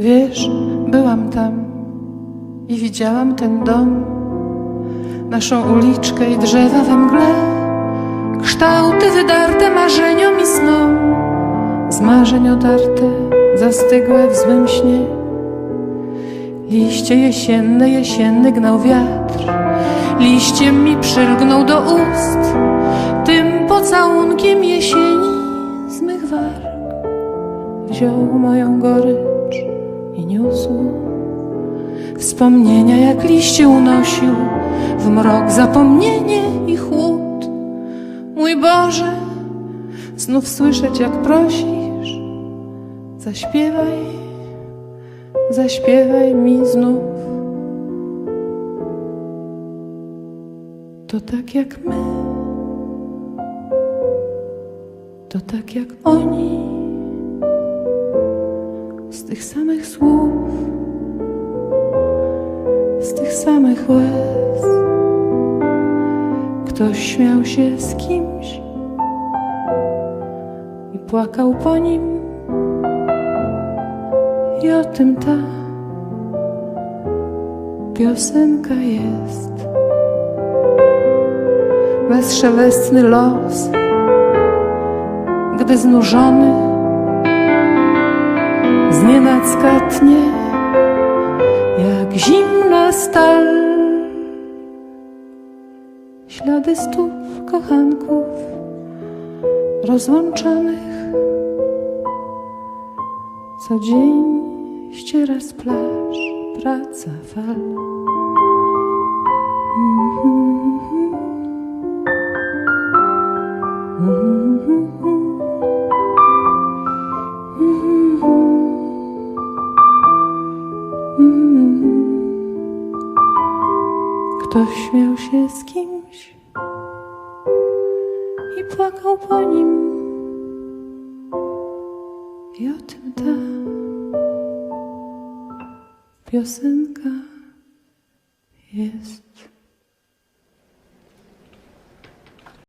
wiesz, byłam tam i widziałam ten dom, naszą uliczkę i drzewa we mgle, kształty wydarte marzeniom i snom, z marzeń otarte, zastygłe w złym śnie. Liście jesienne, jesienny gnał wiatr, liściem mi przylgnął do ust, tym pocałunkiem jesieni z mych warg wziął moją gorycz wspomnienia, jak liście unosił w mrok zapomnienie i chłód. Mój Boże, znów słyszeć, jak prosisz, zaśpiewaj, zaśpiewaj mi znów. To tak jak my, to tak jak oni z tych samych słów, z tych samych łez. Ktoś śmiał się z kimś i płakał po nim, i o tym ta piosenka jest. Bezszelestny los, gdy znużony znienacka tnie, jak zimna stal. Ślady stóp kochanków rozłączonych, co dzień ściera z plaż praca fal. Ktoś śmiał się z kimś i płakał po nim. I o tym ta piosenka jest.